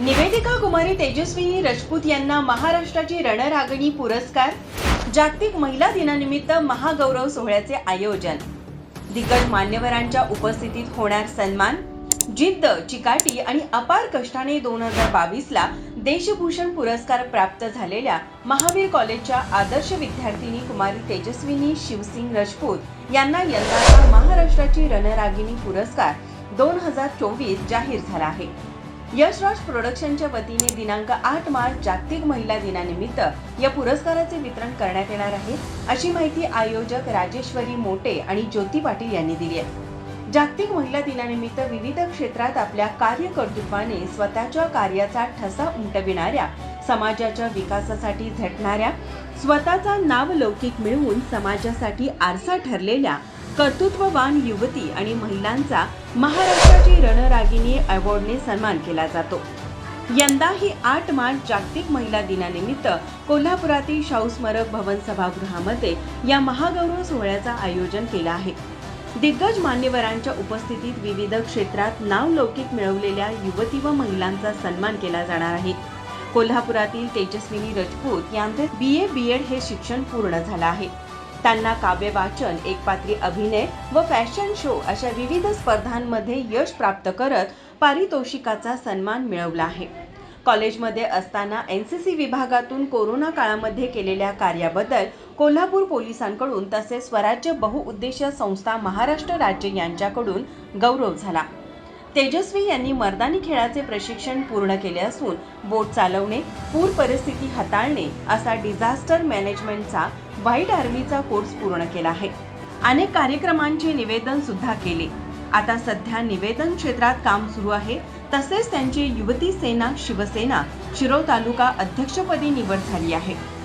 निवेदिका कुमारी तेजस्विनी राजपूत यांना महाराष्ट्राची रणरागणी पुरस्कार जागतिक महिला दिनानिमित्त महागौरव सोहळ्याचे आयोजन. दिग्गज मान्यवरांच्या उपस्थितीत होणार सन्मान जिद्द चिकाटी आणि अपार कष्टाने दोन हजार बावीसला देशभूषण पुरस्कार प्राप्त झालेल्या महावीर कॉलेजच्या आदर्श विद्यार्थिनी कुमारी तेजस्विनी शिवसिंग राजपूत यांना यंदाचा महाराष्ट्राची रणरागिणी पुरस्कार दोन हजार चोवीस जाहीर झाला आहे. यशराज प्रोडक्शनच्या वतीने दिनांक आठ मार्च जागतिक महिला दिनानिमित्त या पुरस्काराचे वितरण करण्यात येणार आहे. अशी माहिती आयोजक राजेश्वरी मोटे आणि ज्योती पाटील यांनी दिली आहे. जागतिक महिला दिनानिमित्त विविध क्षेत्रात आपल्या कार्यकर्तृत्वाने स्वतःच्या कार्याचा ठसा उमटविणाऱ्या समाजाच्या विकासासाठी झटणाऱ्या स्वतःचा नावलौकिक मिळवून समाजासाठी आरसा ठरलेल्या कर्तृत्ववान युवती आणि महिलांचा महाराष्ट्राची रणरागिणी अवॉर्डने सन्मान केला जातो. यंदा ही आठ मार्च जागतिक महिला दिनानिमित्त कोल्हापुरातील शाहू स्मारक भवन सभागृहामध्ये या महागौरव सोहळ्याचं आयोजन केलं आहे. दिग्गज मान्यवरांच्या उपस्थितीत विविध क्षेत्रात नावलौकिक मिळवलेल्या युवती व महिलांचा सन्मान केला जाणार आहे. कोल्हापुरातील तेजस्विनी राजपूत यांचे बी ए बी एड हे शिक्षण पूर्ण झालं आहे. त्यांना काव्य वाचन एकपात्री अभिनय व फॅशन शो अशा विविध स्पर्धांमध्ये यश प्राप्त करत पारितोषिकाचा सन्मान मिळवला आहे. कॉलेजमध्ये असताना एन सी सी विभागातून कोरोना काळामध्ये केलेल्या कार्याबद्दल कोल्हापूर पोलिसांकडून तसेच स्वराज्य बहुउद्देशीय संस्था महाराष्ट्र राज्य यांच्याकडून गौरव झाला. तेजस्वी यांनी मर्दानी खेळाचे प्रशिक्षण पूर्ण केले असून बोट चालवणे पूर परिस्थिती हाताळणे असा डिझास्टर मॅनेजमेंटचा व्हाईट आर्मीचा कोर्स पूर्ण केला आहे. अनेक कार्यक्रमांचे निवेदन सुद्धा केले. आता सध्या निवेदन क्षेत्रात काम सुरू आहे. तसेच त्यांची युवती सेना शिवसेना शिरो तालुका अध्यक्षपदी निवड झाली आहे.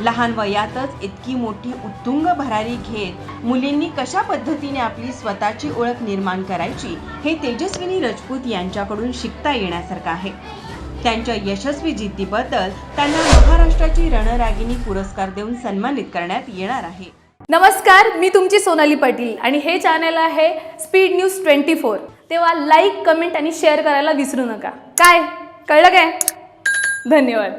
लहान वयातच इतकी मोठी उत्तुंग भरारी घेत मुलींनी कशा पद्धतीने आपली स्वतःची ओळख निर्माण करायची हे तेजस्विनी राजपूत यांच्याकडून शिकता येण्यासारखं आहे. त्यांच्या यशस्वी जिद्दीबद्दल त्यांना महाराष्ट्राची रणरागिणी पुरस्कार देऊन सन्मानित करण्यात येणार आहे. नमस्कार मी तुमची सोनाली पाटील आणि हे चॅनल आहे स्पीड न्यूज ट्वेंटी फोर. तेव्हा लाईक कमेंट आणि शेअर करायला विसरू नका. काय? कळलं काय? धन्यवाद.